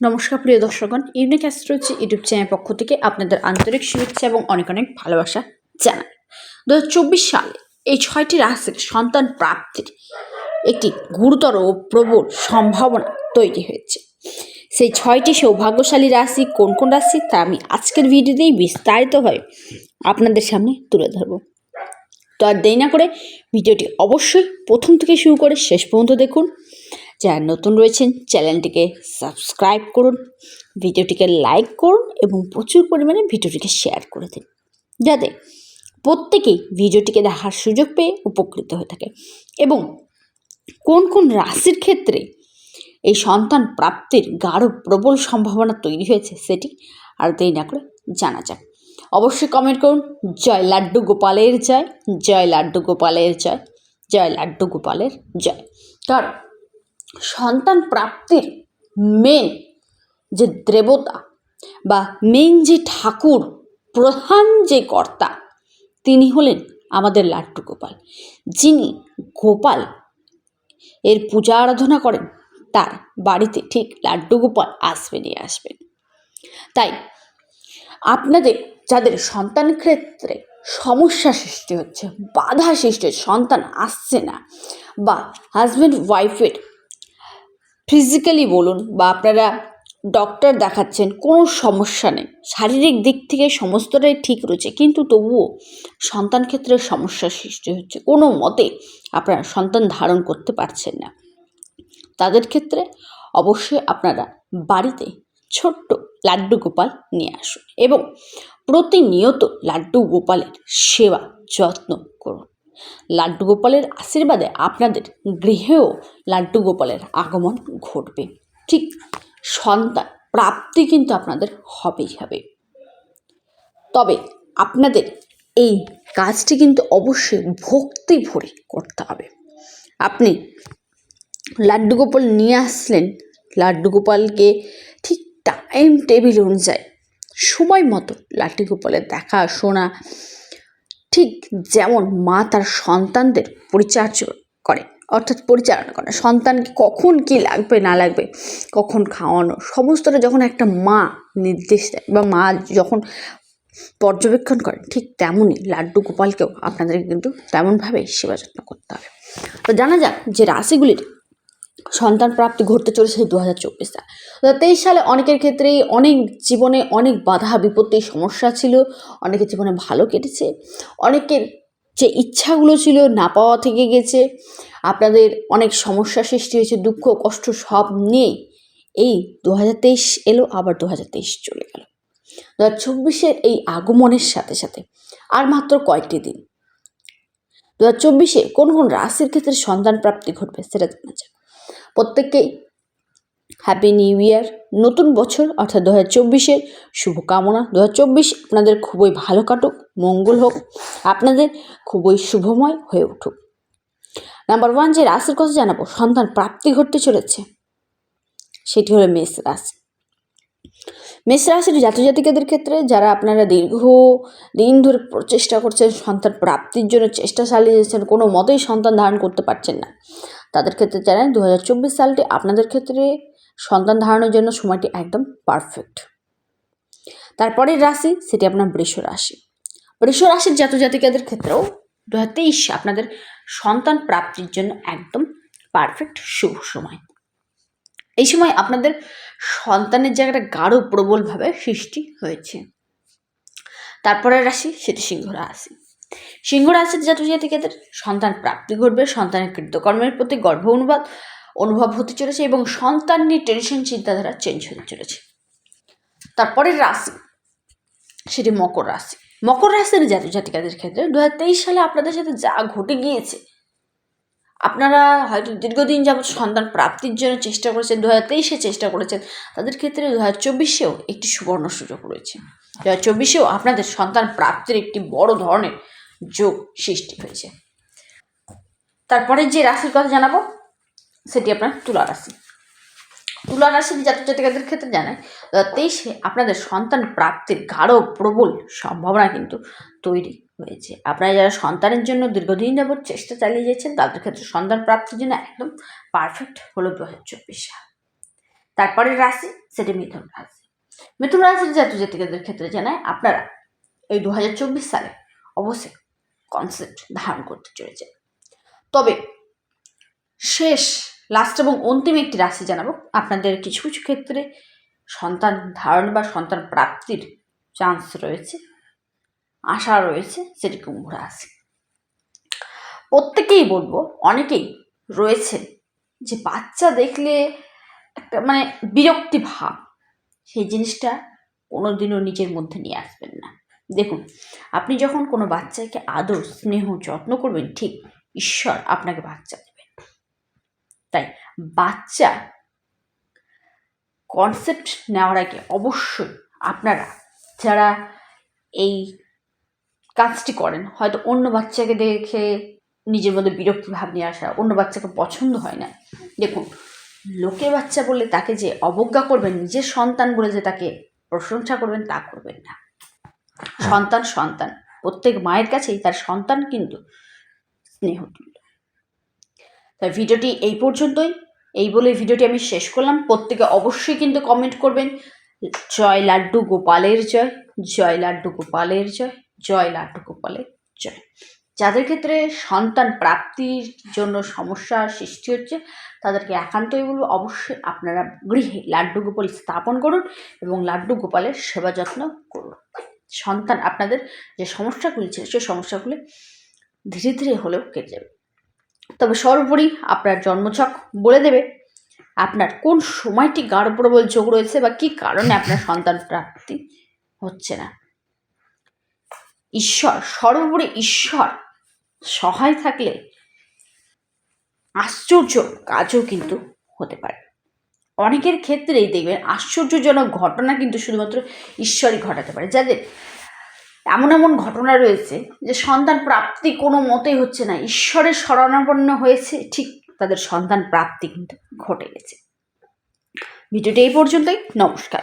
নমস্কার, প্রিয় দর্শকগণ। ইউনিক অ্যাস্ট্রোলজি ইউটিউব চ্যানেল পক্ষ থেকে আপনাদের আন্তরিক শুভেচ্ছা এবং অনেক অনেক ভালোবাসা জানাই। দু হাজার চব্বিশ সালে এই ছয়টি রাশির সন্তান প্রাপ্তির একটি গুরুতর ও প্রবল সম্ভাবনা তৈরি হয়েছে। সেই ছয়টি সৌভাগ্যশালী রাশি কোন কোন রাশি তা আমি আজকের ভিডিওতেই বিস্তারিতভাবে আপনাদের সামনে তুলে ধরবো। তো আর দেরি না করে ভিডিওটি অবশ্যই প্রথম থেকে শুরু করে শেষ পর্যন্ত দেখুন। যারা নতুন রয়েছেন, চ্যানেলটিকে সাবস্ক্রাইব করুন, ভিডিওটিকে লাইক করুন এবং প্রচুর পরিমাণে ভিডিওটিকে শেয়ার করে দিন, যাতে প্রত্যেকেই ভিডিওটিকে দেখার সুযোগ পেয়ে উপকৃত হয়ে থাকে এবং কোন কোন রাশির ক্ষেত্রে এই সন্তান প্রাপ্তির গাঢ় প্রবল সম্ভাবনা তৈরি হয়েছে সেটি আর দেরি না করে জানা যাক। অবশ্যই কমেন্ট করুন, জয় লাড্ডু গোপালের জয় জয় লাড্ডু গোপালের জয় জয় লাড্ডু গোপালের জয়। কারণ সন্তান প্রাপ্তির মেন যে দেবতা বা মেন যে ঠাকুর, প্রধান যে কর্তা, তিনি হলেন আমাদের লাড্ডু গোপাল। যিনি গোপাল, এর পূজা আরাধনা করেন, তার বাড়িতে ঠিক লাড্ডু গোপাল আসবেনই আসবেন তাই আপনাদের যাদের সন্তান ক্ষেত্রে সমস্যা সৃষ্টি হচ্ছে, বাধা সৃষ্টি হচ্ছে, সন্তান আসছে না, বা হাজব্যান্ড ওয়াইফের ফিজিক্যালি বলুন বা আপনারা ডক্টর দেখাচ্ছেন, কোনো সমস্যা নেই। শারীরিক দিক থেকে সমস্তটাই ঠিক রয়েছে, কিন্তু তবুও সন্তান ক্ষেত্রে সমস্যার সৃষ্টি হচ্ছে। কোনো মতে আপনারা সন্তান ধারণ করতে পারছেন না। তাদের ক্ষেত্রে অবশ্যই আপনারা বাড়িতে ছোট্ট লাড্ডু গোপাল নিয়ে আসুন এবং প্রতিনিয়ত লাড্ডু গোপালের সেবা, যত্ন লাড্ডু গোপালের আশীর্বাদে আপনাদের গৃহেও লাড্ডু গোপালের আগমন ঘটবে। ঠিক সন্তান প্রাপ্তি কিন্তু আপনাদের হবেই হবে। তবে আপনাদের এই কাজটি কিন্তু অবশ্যই ভক্তি ভরে করতে হবে। আপনি লাড্ডু গোপাল নিয়ে আসলেন, লাড্ডু গোপালকে ঠিক টাইম টেবিল অনুযায়ী সময় মতো লাড্ডু গোপালের দেখা, শোনা ঠিক যেমন মা তার সন্তানদের পরিচর্য করে, অর্থাৎ পরিচালনা করে। সন্তানকে কখন কি লাগবে, না লাগবে, কখন খাওয়ানো, সমস্তটা যখন একটা মা নির্দেশ দেয় বা মা যখন পর্যবেক্ষণ করেন, ঠিক তেমনই লাড্ডু গোপালকেও আপনাদেরকে কিন্তু তেমনভাবেই সেবা যত্ন করতে হবে। তো জানা যাক যে রাশিগুলির সন্তান প্রাপ্তি ঘটতে চলেছে দু হাজার চব্বিশ। সাল দু তেইশ সালে অনেকের ক্ষেত্রেই অনেক জীবনে অনেক বাধা, বিপত্তির সমস্যা ছিল, অনেকের জীবনে ভালো কেটেছে, অনেকের যে ইচ্ছাগুলো ছিল না পাওয়া থেকে গেছে, আপনাদের অনেক সমস্যা সৃষ্টি হয়েছে, দুঃখ, কষ্ট সব নিয়ে এই দু হাজার তেইশ এলো, আবার দু হাজার তেইশ চলে গেল। দু হাজার চব্বিশের এই আগমনের সাথে সাথে আর মাত্র কয়েকটি দিন। দু হাজার চব্বিশে কোন কোন রাশির ক্ষেত্রে সন্তান প্রাপ্তি ঘটবে সেটা জানা প্রত্যেককেই হ্যাপি নিউ ইয়ার নতুন বছর, অর্থাৎ দু হাজার চব্বিশের শুভকামনা। দু হাজার চব্বিশ আপনাদের খুবই ভালো কাটুক, মঙ্গল হোক, আপনাদের খুবই শুভময় হয়ে উঠুক। নাম্বার ওয়ান যে রাশির কথা জানাব, সন্তান প্রাপ্তি ঘটতে চলেছে। সেটি হলো মেষ রাশি। মেষ রাশির জাতজাতিকাদের ক্ষেত্রে যারা আপনারা দীর্ঘ দিন ধরে প্রচেষ্টা করছেন সন্তান প্রাপ্তির জন্য চেষ্টা চালিয়ে যাচ্ছেন কোনো মতেই সন্তান ধারণ করতে পারছেন না। তাদের ক্ষেত্রে জানেন দু হাজার চব্বিশ সালটি আপনাদের ক্ষেত্রে সন্তান ধারণের জন্য সময়টি একদম পারফেক্ট তারপরের রাশি, সেটি আপনার বৃষ রাশি। বৃষ রাশির জাতজাতিকাদের ক্ষেত্রেও দু হাজার তেইশ আপনাদের সন্তান প্রাপ্তির জন্য একদম পারফেক্ট শুভ সময়। এই সময় আপনাদের সন্তানের জায়গাটা গাঢ় প্রবলভাবে সৃষ্টি হয়েছে। তারপরের রাশি, সেটি সিংহ রাশি। সিংহ রাশির জাতজাতিকাদের সন্তান প্রাপ্তি ঘটবে, সন্তানের কৃতকর্মের প্রতি গর্ব, অনুবাদ, অনুভব হতে চলেছে এবং সন্তান নিয়ে টেনশন চিন্তাধারা চেঞ্জ হতে চলেছে। তারপরের রাশি, সেটি মকর রাশি। মকর রাশির জাতজাতিকাদের ক্ষেত্রে দুহাজার তেইশ সালে আপনাদের সাথে যা ঘটে গিয়েছে, আপনারা হয়তো দীর্ঘদিন যাবৎ সন্তান প্রাপ্তির জন্য চেষ্টা করেছেন দু হাজার তেইশে চেষ্টা করেছেন, তাদের ক্ষেত্রে দু হাজার চব্বিশেও একটি সুবর্ণ সুযোগ রয়েছে। দু হাজার চব্বিশেও আপনাদের সন্তান প্রাপ্তির একটি বড় ধরনের যোগ সৃষ্টি হয়েছে। তারপরে যে রাশির কথা জানাব, সেটি আপনার তুলা রাশি। তুলা রাশির জাতক জাতিকাদের ক্ষেত্রে জানায় তেইশে আপনাদের সন্তান প্রাপ্তির গাঢ় প্রবল সম্ভাবনা কিন্তু তৈরি হয়েছে। আপনারা যারা সন্তানের জন্য দীর্ঘদিন যাবৎ চেষ্টা চালিয়ে যাচ্ছেন, তাদের ক্ষেত্রে সন্তান প্রাপ্তির জন্য একদম পারফেক্ট হলো দু হাজার চব্বিশ সাল। তারপরের রাশি, সেটি মিথুন রাশি। মিথুন রাশির জাতীয় জাতিকাদের ক্ষেত্রে জানায় আপনারা এই দু হাজার চব্বিশ সালে অবশ্যই কনসেপ্ট ধারণ করতে চলেছে। তবে শেষ লাস্ট এবং অন্তিম একটি রাশি জানাব। আপনাদের কিছু কিছু ক্ষেত্রে সন্তান ধারণ বা সন্তান প্রাপ্তির চান্স রয়েছে, আশা রয়েছে, সেটি কুম্ভ রাশি। প্রত্যেকেই বলব, অনেকেই রয়েছে যে বাচ্চা দেখলে একটা মানে বিরক্তি ভাব, সেই জিনিসটা কোনোদিনও নিজের মধ্যে নিয়ে আসবেন না। দেখুন, আপনি যখন কোনো বাচ্চাকে আদর, স্নেহ, যত্ন করবেন, ঠিক, ঈশ্বর আপনাকে বাচ্চা দেবেন তাই বাচ্চা কনসেপ্ট নেওয়ার আগে অবশ্যই আপনারা যারা এই কাজটি করেন, হয়তো অন্য বাচ্চাকে দেখে নিজের মধ্যে বিরক্তি ভাব নিয়ে আসা, অন্য বাচ্চাকে পছন্দ হয় না। দেখুন, লোকের বাচ্চা বলে তাকে যে অবজ্ঞা করবেন, নিজের সন্তান বলে যে তাকে প্রশংসা করবেন, তা করবেন না। সন্তান সন্তান। প্রত্যেক মায়ের কাছেই তার সন্তান কিন্তু স্নেহ তাই ভিডিওটি এই পর্যন্তই। এই বলে ভিডিওটি আমি শেষ করলাম। প্রত্যেকে অবশ্যই কিন্তু কমেন্ট করবেন। জয় লাড্ডু গোপালের জয় জয় লাড্ডু গোপালের জয় জয় লাড্ডু গোপালের জয়। যাদের ক্ষেত্রে সন্তান প্রাপ্তির জন্য সমস্যা সৃষ্টি হচ্ছে, তাদেরকে একান্তই বলব অবশ্যই আপনারা গৃহে লাড্ডু গোপাল স্থাপন করুন এবং লাড্ডু গোপালের সেবা যত্ন করুন। সন্তান, আপনাদের যে সমস্যাগুলি ছিল, সেই সমস্যাগুলি ধীরে ধীরে হলেও কেটে যাবে। তবে সর্বোপরি আপনার জন্মছক বলে দেবে, আপনার কোন সময়টি গাঢ় প্রবল যোগ রয়েছে বা কী কারণে আপনার সন্তান প্রাপ্তি হচ্ছে না। ঈশ্বর, সর্বোপরি ঈশ্বর সহায় থাকলে আশ্চর্য কাজও কিন্তু হতে পারে। অনেকের ক্ষেত্রেই দেখবেন আশ্চর্যজনক ঘটনা কিন্তু শুধুমাত্র ঈশ্বরই ঘটাতে পারে। যাদের এমন এমন ঘটনা রয়েছে যে সন্তান প্রাপ্তি কোনো মতেই হচ্ছে না, ঈশ্বরের শরণাপন্ন হয়েছে, ঠিক তাদের সন্তান প্রাপ্তি কিন্তু ঘটে গেছে। ভিডিওটি এই পর্যন্তই, নমস্কার।